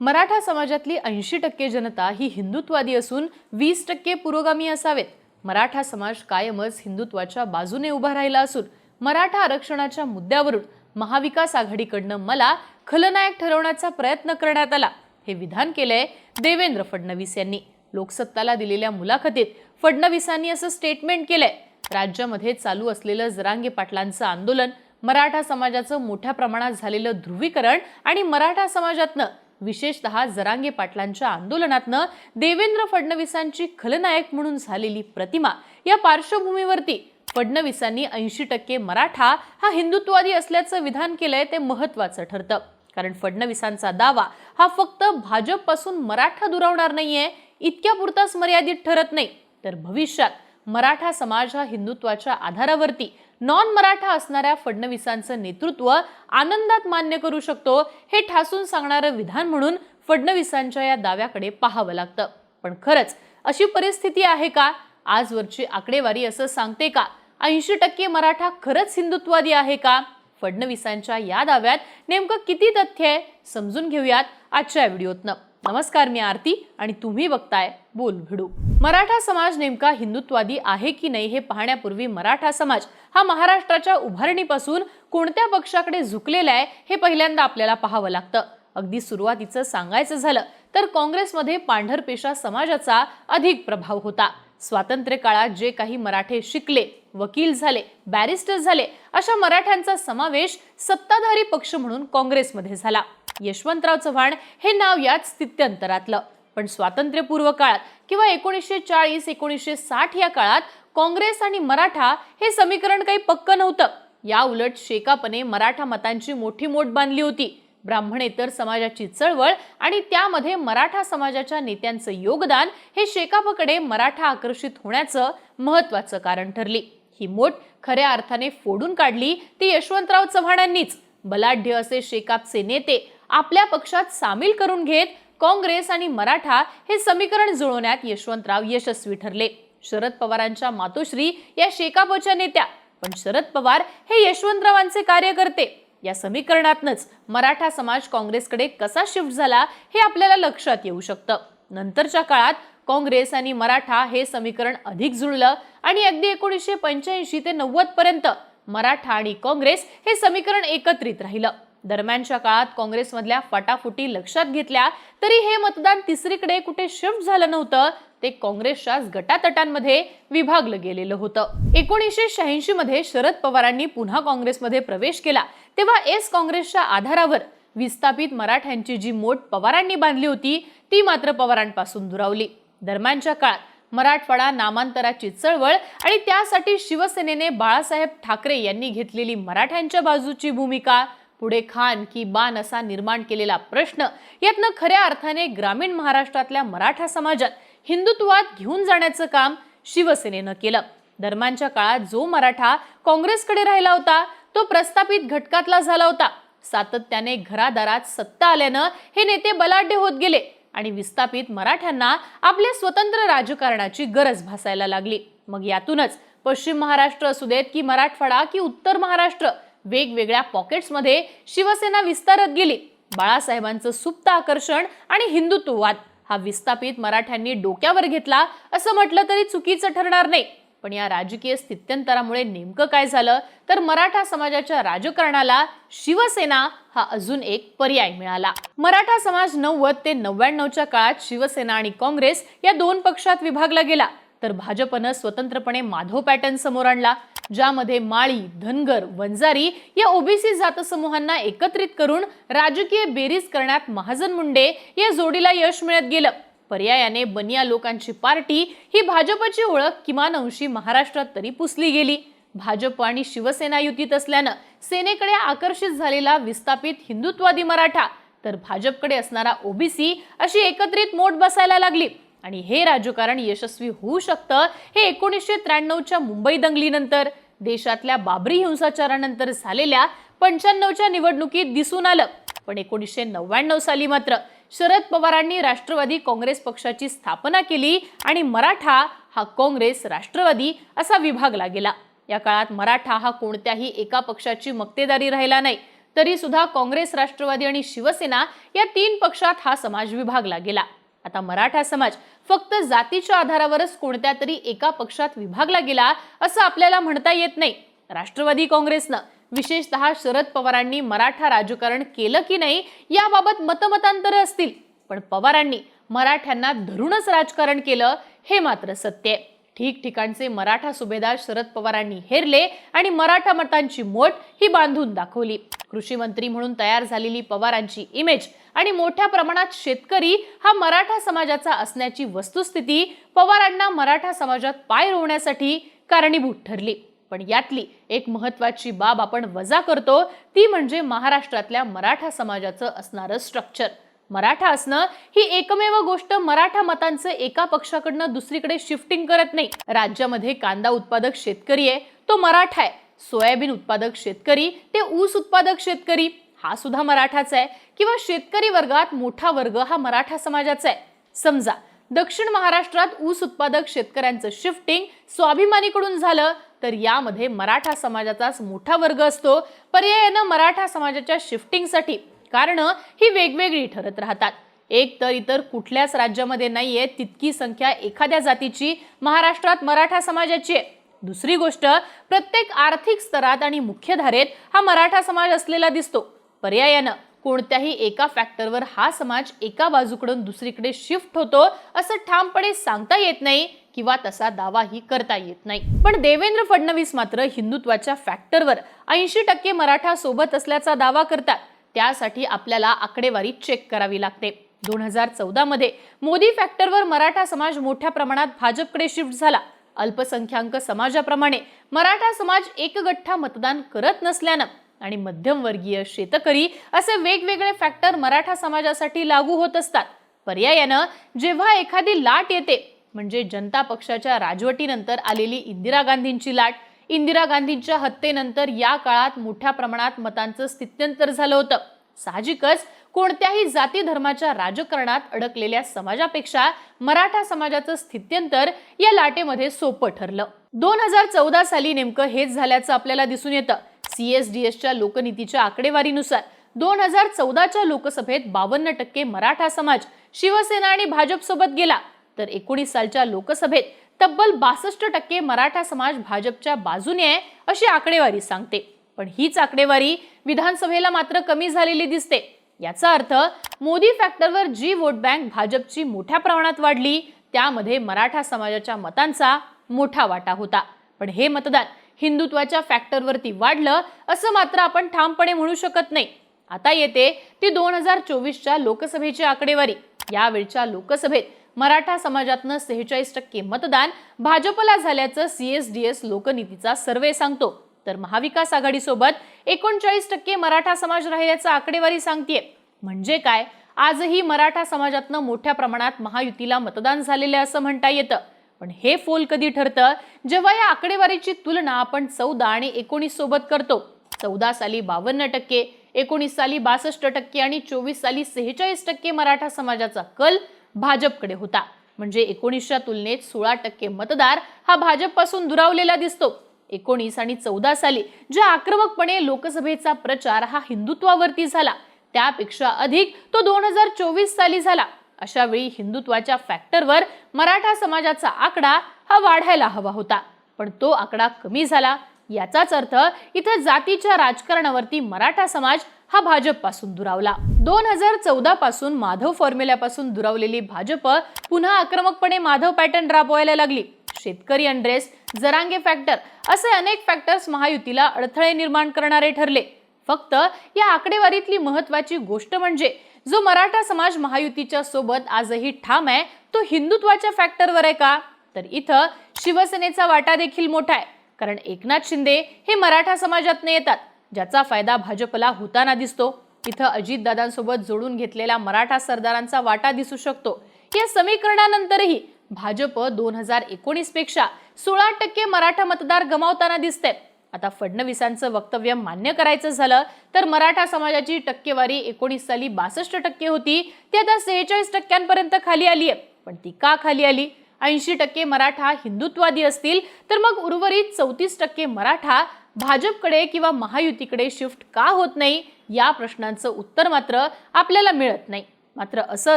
मराठा समाजातली ऐंशी टक्के जनता ही हिंदुत्वादी असून वीस टक्के पुरोगामी असावेत. मराठा समाज कायमच हिंदुत्वाच्या बाजूने उभा राहिला असून मराठा आरक्षणाच्या मुद्द्यावरून महाविकास आघाडीकडनं मला खलनायक ठरवण्याचा प्रयत्न करण्यात आला. हे विधान केलंय देवेंद्र फडणवीस यांनी. लोकसत्ताला दिलेल्या मुलाखतीत फडणवीसांनी असं स्टेटमेंट केलंय. राज्यामध्ये चालू असलेलं जरांगे पाटलांचं आंदोलन मराठा समाजाचं मोठ्या प्रमाणात झालेलं ध्रुवीकरण आणि मराठा समाजातनं विशेषतः जरांगे पाटलांच्या आंदोलनातनं देवेंद्र फडणवीसांची खलनायक म्हणून झालेली प्रतिमा या पार्श्वभूमीवरती फडणवीसांनी ऐंशी टक्के मराठा हा हिंदुत्ववादी असल्याचं विधान केलंय ते महत्वाचं ठरतं. कारण फडणवीसांचा दावा हा फक्त भाजपपासून मराठा दुरावणार नाहीये इतक्या पुरताच मर्यादित ठरत नाही. तर भविष्यात मराठा समाज हा हिंदुत्वाच्या आधारावरती नॉन मराठा असणाऱ्या फडणवीसांचं नेतृत्व आनंदात मान्य करू शकतो हे ठासून सांगणारं विधान म्हणून फडणवीसांच्या या दाव्याकडे पाहावं लागतं. पण खरंच अशी परिस्थिती आहे का? आजवरची आकडेवारी असं सांगते का? ऐंशी टक्के मराठा खरंच हिंदुत्वादी आहे का? फडणवीसांच्या या दाव्यात नेमकं किती तथ्य आहे? समजून घेऊयात आजच्या व्हिडिओतनं. नमस्कार मी आरती आणि तुम्ही बघताय बोल भिडू मराठा समाज नेमका हिंदुत्वादी आहे की नाही हे पाहण्यापूर्वी मराठा समाज हा महाराष्ट्राच्या उभारणीपासून कोणत्या पक्षाकडे झुकलेला आहे हे पहिल्यांदा आपल्याला पाहावं लागतं. अगदी सुरुवातीचं सांगायचं झालं तर काँग्रेसमध्ये पांढरपेशा समाजाचा अधिक प्रभाव होता. स्वातंत्र्य काळात जे काही मराठे शिकले वकील झाले बॅरिस्टर झाले अशा मराठ्यांचा समावेश सत्ताधारी पक्ष म्हणून काँग्रेसमध्ये झाला. यशवंतराव चव्हाण हे नाव यात स्थित्यंतरातलं. पण स्वातंत्र्यपूर्व काळात किंवा एकोणीसशे चाळीस एकोणीसशे साठ या काळात काँग्रेस आणि मराठा हे समीकरण काही पक्क नव्हतं. या उलट शेकापने मराठा मतांची मोठी मोठ बांधली होती. ब्राह्मणेतर समाजाची चळवळ आणि त्यामध्ये मराठा समाजाच्या नेत्यांचं योगदान हे शेकापकडे मराठा आकर्षित होण्याचं महत्वाचं कारण ठरली. ही मोठ खऱ्या अर्थाने फोडून काढली ती यशवंतराव चव्हाणांनीच. बलाढ्य असे शेकापचे नेते आपल्या पक्षात सामील करून घेत काँग्रेस आणि मराठा हे समीकरण जुळवण्यात यशवंतराव यशस्वी ठरले. शरद पवारांच्या मातोश्री या शेकापच्या नेत्या पण शरद पवार हे यशवंतरावांचे कार्यकर्ते. या समीकरणातनच मराठा समाज काँग्रेसकडे कसा शिफ्ट झाला हे आपल्याला लक्षात येऊ शकतं. नंतरच्या काळात काँग्रेस आणि मराठा हे समीकरण अधिक जुळलं आणि अगदी एकोणीसशे पंच्याऐंशी ते नव्वद पर्यंत मराठा आणि काँग्रेस हे समीकरण एकत्रित राहिलं. दरम्यानच्या काळात काँग्रेसमधल्या फटाफुटी लक्षात घेतल्या तरी हे मतदान तिसरीकडे कुठे शिफ्ट झालं नव्हतं ते काँग्रेसच्याच गटातटांमध्ये विभागलं गेलेलं होतं. एकोणीसशे शहाऐंशी मध्ये शरद पवारांनी पुन्हा काँग्रेसमध्ये प्रवेश केला. तेव्हा एस काँग्रेसच्या आधारावर विस्थापित मराठ्यांची जी मोठ पवारांनी बांधली होती ती मात्र पवारांपासून दुरावली. दरम्यानच्या काळात मराठवाडा नामांतराची चळवळ आणि त्यासाठी शिवसेनेने बाळासाहेब ठाकरे यांनी घेतलेली मराठ्यांच्या बाजूची भूमिका पुढे खान की बान असा निर्माण केलेला प्रश्न यातनं खऱ्या अर्थाने ग्रामीण महाराष्ट्रातल्या मराठा समाजात हिंदुत्वात घेऊन जाण्याचं काम शिवसेनेनं केलं. दरम्यानच्या काळात जो मराठा काँग्रेसकडे राहिला होता तो प्रस्थापित घटकातला झाला होता. सातत्याने घरादारात सत्ता आल्यानं हे नेते बलाढ्य होत गेले आणि विस्थापित मराठ्यांना आपल्या स्वतंत्र राजकारणाची गरज भासायला लागली. मग यातूनच पश्चिम महाराष्ट्र असू देत की मराठवाडा की उत्तर महाराष्ट्र वेगवेगळ्या पॉकेट्समध्ये शिवसेना विस्तारत गेली. बाळासाहेबांचं सुप्त आकर्षण आणि हिंदुत्ववाद हा विस्थापित मराठ्यांनी डोक्यावर घेतला असं म्हटलं तरी चुकीचं ठरणार नाही. पण या राजकीय स्थित्यंतरामुळे नेमकं काय झालं? तर मराठा समाजाच्या राजकारणाला शिवसेना हा अजून एक पर्याय मिळाला. मराठा समाज नव्वद ते नव्याण्णवच्या काळात शिवसेना आणि काँग्रेस या दोन पक्षात विभागला गेला. तर भाजपनं स्वतंत्रपणे माधव पॅटर्न समोर आणला ज्यामध्ये माळी धनगर वंजारी या ओबीसी जातसमूहांना एकत्रित करून राजकीय बेरीज करण्यात महाजन मुंडे या जोडीला यश मिळत गेलं. पर्यायाने बनिया लोकांची पार्टी ही भाजपची ओळख किमान अंशी महाराष्ट्रात तरी पुसली गेली. भाजप आणि शिवसेना युतीत असल्यानं सेनेकडे आकर्षित झालेला विस्थापित हिंदुत्वादी मराठा तर भाजपकडे असणारा ओबीसी अशी एकत्रित मोठ बसायला लागली. आणि हे राजकारण यशस्वी होऊ शकतं हे एकोणीसशे त्र्याण्णवच्या मुंबई दंगलीनंतर देशातल्या बाबरी हिंसाचारानंतर झालेल्या पंच्याण्णवच्या निवडणुकीत दिसून आलं. पण एकोणीसशे नव्याण्णव साली मात्र शरद पवारांनी राष्ट्रवादी काँग्रेस पक्षाची स्थापना केली आणि मराठा हा काँग्रेस राष्ट्रवादी असा विभागला गेला. या काळात मराठा हा कोणत्याही एका पक्षाची मक्तेदारी राहिला नाही. तरी सुद्धा काँग्रेस राष्ट्रवादी आणि शिवसेना या तीन पक्षात हा समाज विभागला गेला. आता मराठा समाज फक्त जातीच्या आधारावरच कोणत्या तरी एका पक्षात विभागला गेला असं आपल्याला म्हणता येत नाही. राष्ट्रवादी काँग्रेसनं विशेषतः शरद पवारांनी मराठा राजकारण केलं की नाही याबाबत मतमतांतर असतील. पण पवारांनी मराठ्यांना धरूनच राजकारण केलं हे मात्र सत्य आहे. ठिकठिकाणचे मराठा सुभेदार शरद पवारांनी हेरले आणि मराठा मतांची मोठ ही बांधून दाखवली. कृषी मंत्री म्हणून तयार झालेली पवारांची इमेज आणि मोठ्या प्रमाणात शेतकरी हा मराठा समाजाचा असण्याची वस्तुस्थिती पवारांना मराठा समाजात पाय रोवण्यासाठी कारणीभूत ठरली. पण यातली एक महत्वाची बाब आपण वजा करतो ती म्हणजे महाराष्ट्रातल्या मराठा समाजाचं असणारं स्ट्रक्चर मराठा असणं ही एकमेव गोष्ट मराठा मतांचं एका पक्षाकडनं दुसरीकडे शिफ्टिंग करत नाही. राज्यामध्ये कांदा उत्पादक शेतकरी आहे तो मराठा आहे. सोयाबीन उत्पादक शेतकरी ते ऊस उत्पादक शेतकरी हा सुद्धा मराठाचा आहे. किंवा शेतकरी वर्गात मोठा वर्ग हा मराठा समाजाचा आहे. समजा दक्षिण महाराष्ट्रात ऊस उत्पादक शेतकऱ्यांचं शिफ्टिंग स्वाभिमानीकडून झालं तर यामध्ये मराठा समाजाचाच मोठा वर्ग असतो. पर्यायानं मराठा समाजाच्या शिफ्टिंगसाठी कारण ही वेगवेगळी ठरत राहतात. एक तर इतर कुठल्याच राज्यामध्ये नाही आहे तितकी संख्या एखाद्या जातीची महाराष्ट्रात मराठा समाजाची आहे. दुसरी गोष्ट प्रत्येक आर्थिक स्तरात आणि मुख्यधारेत हा मराठा समाज असलेला दिसतो. पर्यायानं कोणत्याही एका फॅक्टरवर हा समाज एका बाजूकडून दुसरीकडे शिफ्ट होतो असं ठामपणे सांगता येत नाही किंवा तसा दावाही करता येत नाही. पण देवेंद्र फडणवीस मात्र हिंदुत्वाच्या फॅक्टरवर ऐंशी टक्के मराठा सोबत असल्याचा दावा करतात. त्यासाठी आपल्याला आकडेवारी चेक करावी लागते. दोन हजार चौदामध्ये मोदी फॅक्टरवर मराठा समाज मोठ्या प्रमाणात भाजपकडे शिफ्ट झाला. अल्पसंख्याक समाजाप्रमाणे मराठा समाज एकगठ्ठा मतदान करत नसल्यानं आणि मध्यमवर्गीय शेतकरी असे वेगवेगळे फॅक्टर मराठा समाजासाठी लागू होत असतात. पर्यायानं जेव्हा एखादी लाट येते म्हणजे जनता पक्षाच्या राजवटीनंतर आलेली इंदिरा गांधींची लाट इंदिरा गांधींच्या हत्येनंतर या काळात मोठ्या प्रमाणात मतांचं स्थित्यंतर झालं होतं. साहजिकच कोणत्याही जाती धर्माच्या राजकारणात अडकलेल्या समाजापेक्षा मराठा समाजाचं स्थित्यंतर या लाटेमध्ये सोपं ठरलं. दोन हजार चौदा साली नेमकं हेच झाल्याचं आपल्याला दिसून येतं. सीएसडीएसच्या लोकनीतीच्या आकडेवारीनुसार दोन हजार चौदाच्या लोकसभेत बावन्न टक्के मराठा समाज शिवसेना आणि भाजप सोबत गेला. तर एकोणीस सालच्या लोकसभेत तब्बल बासष्ट टक्के मराठा समाज भाजपच्या बाजूने आहे अशी आकडेवारी सांगते. पण हीच आकडेवारी विधानसभेला मात्र कमी झालेली दिसते. याचा अर्थ मोदी फॅक्टरवर जी वोट बँक भाजपची मोठ्या प्रमाणात वाढली त्यामध्ये मराठा समाजाच्या मतांचा मोठा वाटा होता. पण हे मतदान हिंदुत्वाच्या फॅक्टरवरती वाढलं असं मात्र आपण ठामपणे म्हणू शकत नाही. आता येते ती दोन हजार चोवीसच्या लोकसभेची आकडेवारी. यावेळच्या लोकसभेत मराठा समाजातनं सेहेचाळीस टक्के मतदान भाजपला झाल्याचं सीएसडीएस लोकनीतीचा सर्वे सांगतो. तर महाविकास आघाडीसोबत एकोणचाळीस टक्के मराठा समाज राहिल्याचं आकडेवारी सांगतेय. म्हणजे काय? आजही मराठा समाजातनं मोठ्या प्रमाणात महायुतीला मतदान झालेलं असं म्हणता येतं. पण हे फोल कधी ठरतं? जेव्हा या आकडेवारीची तुलना आपण चौदा आणि एकोणीस सोबत करतो. चौदा साली बावन्न टक्के एकोणीस साली बासष्ट टक्के आणि चोवीस साली सेहेचाळीस टक्के मराठा समाजाचा कल भाजपकडे होता. म्हणजे एकोणीसच्या तुलनेत सोळा टक्के मतदार हा भाजपपासून दुरावलेला दिसतो. एकोणीस आणि चौदा साली ज्या आक्रमकपणे लोकसभेचा प्रचार हा हिंदुत्वावरती झाला त्यापेक्षा अधिक तो दोन हजार चोवीस साली झाला. अशा वेळी हिंदुत्वाच्या फॅक्टरवर मराठा समाजाचा आकडा हा वाढायला हवा होता. पण तो आकडा कमी झाला याचाच अर्थ इथं जातीच्या राजकारणावरती मराठा समाज हा भाजपपासून दुरावला. दोन हजार चौदा पासून माधव फॉर्म्युल्यापासून दुरावलेली भाजप पुन्हा आक्रमकपणे माधव पॅटर्न राबवायला लागली. शेतकरी अनड्रेस जरांगे फॅक्टर असे अनेक फॅक्टर्स महायुतीला अडथळे निर्माण करणारे ठरले. फक्त या आकडेवारीतली महत्वाची गोष्ट म्हणजे जो मराठा समाज महायुतीच्या सोबत आजही ठाम आहे तो हिंदुत्वाच्या फॅक्टरवर आहे का? तर इथं शिवसेनेचा वाटा देखील मोठा आहे. कारण एकनाथ शिंदे हे मराठा समाजातनं येतात ज्याचा फायदा भाजपला होताना दिसतो. इथं अजितदादांसोबत जोडून घेतलेल्या मराठा सरदारांचा वाटा दिसू शकतो. या समीकरणानंतरही भाजप दोन हजार एकोणीसपेक्षा सोळा टक्के मराठा मतदार गमावताना दिसते आता फडणवीसांचं वक्तव्य मान्य करायचं झालं तर मराठा समाजाची टक्केवारी एकोणीस साली बासष्ट टक्के होती. ती आता सेहेचाळीस टक्क्यांपर्यंत खाली आली आहे पण ती का खाली आली? ऐंशी टक्के मराठा हिंदुत्वादी असतील तर मग उर्वरित चौतीस टक्के मराठा भाजपकडे किंवा महायुतीकडे शिफ्ट का होत नाही? या प्रश्नांचं उत्तर मात्र आपल्याला मिळत नाही. मात्र असं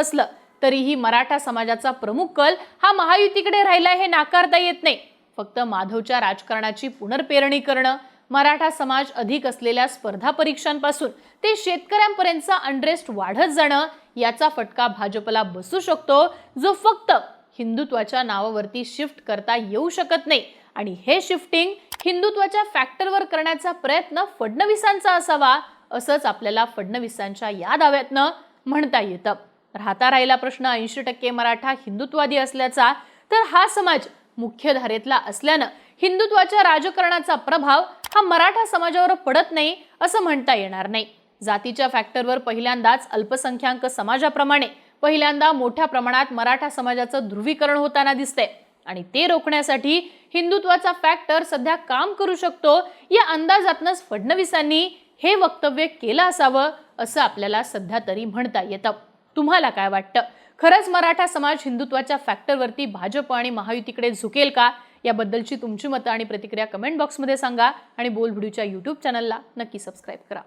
असलं तरीही मराठा समाजाचा प्रमुख कल हा महायुतीकडे राहिला हे नाकारता येत नाही. फक्त माधवच्या राजकारणाची पुनर्पेरणी करणं मराठा समाज अधिक असलेल्या स्पर्धा परीक्षांपासून ते शेतकऱ्यांपर्यंतचा अनरेस्ट वाढत जाणं याचा फटका भाजपला बसू शकतो जो फक्त हिंदुत्वाच्या नावावरती शिफ्ट करता येऊ शकत नाही. आणि हे शिफ्टिंग हिंदुत्वाच्या फॅक्टरवर करण्याचा प्रयत्न फडणवीसांचा असावा असंच आपल्याला फडणवीसांच्या या दाव्यातनं म्हणता येतं. राहता राहिला प्रश्न ऐंशी टक्के मराठा हिंदुत्वादी असल्याचा तर हा समाज मुख्यधारेतला असल्यानं हिंदुत्वाच्या राजकारणाचा प्रभाव हा मराठा समाजावर पडत नाही असं म्हणता येणार नाही. जातीच्या फॅक्टरवर पहिल्यांदाच अल्पसंख्याक समाजाप्रमाणे पहिल्यांदा मोठ्या प्रमाणात मराठा समाजाचं ध्रुवीकरण होताना दिसतंय. आणि ते रोखण्यासाठी हिंदुत्वाचा फॅक्टर सध्या काम करू शकतो या अंदाजातनंच फडणवीसांनी हे वक्तव्य केलं असावं असं आपल्याला सध्या तरी म्हणता येतं. तुम्हाला काय वाटतं? खरंच मराठा समाज हिंदुत्वाच्या फॅक्टरवरती भाजप आणि महायुतीकडे झुकेल का? याबद्दलची तुमची मतं आणि प्रतिक्रिया कमेंट बॉक्समध्ये सांगा आणि बोल यूट्यूब चॅनलला नक्की सबस्क्राईब करा.